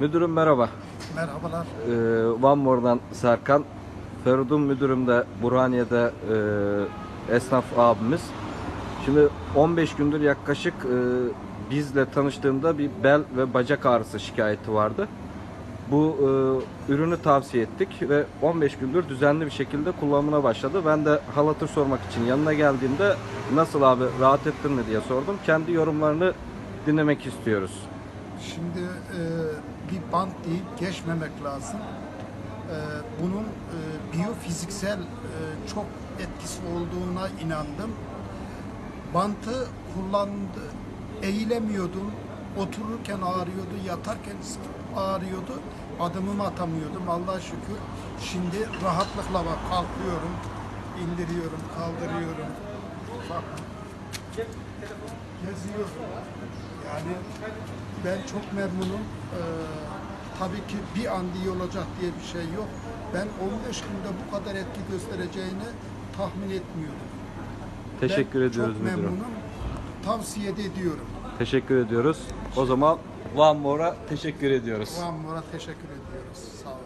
Müdürüm merhaba. Merhabalar. Ee, One More'dan Serkan. Feridun müdürüm de Burhaniye'de e, esnaf abimiz. Şimdi 15 gündür yaklaşık e, bizle tanıştığında bir bel ve bacak ağrısı şikayeti vardı. Bu e, ürünü tavsiye ettik ve 15 gündür düzenli bir şekilde kullanımına başladı. Ben de hal hatır sormak için yanına geldiğimde nasıl abi rahat ettin mi diye sordum. Kendi yorumlarını dinlemek istiyoruz. Şimdi e, bir bant deyip geçmemek lazım. E, bunun e, biyofiziksel e, çok etkisi olduğuna inandım. Bantı kullandı, eğilemiyordum. Otururken ağrıyordu, yatarken ağrıyordu. Adımımı atamıyordum Allah'a şükür. Şimdi rahatlıkla bak kalkıyorum, indiriyorum, kaldırıyorum. Bakın. Geziyorum. Yani ben çok memnunum. Ee, tabii ki bir an iyi olacak diye bir şey yok. Ben 15 günde bu kadar etki göstereceğini tahmin etmiyordum. Teşekkür ben ediyoruz çok müdürüm. memnunum. Tavsiye de ediyorum. Teşekkür ediyoruz. O zaman One More'a teşekkür ediyoruz. Van Mor'a teşekkür ediyoruz. Sağ olun.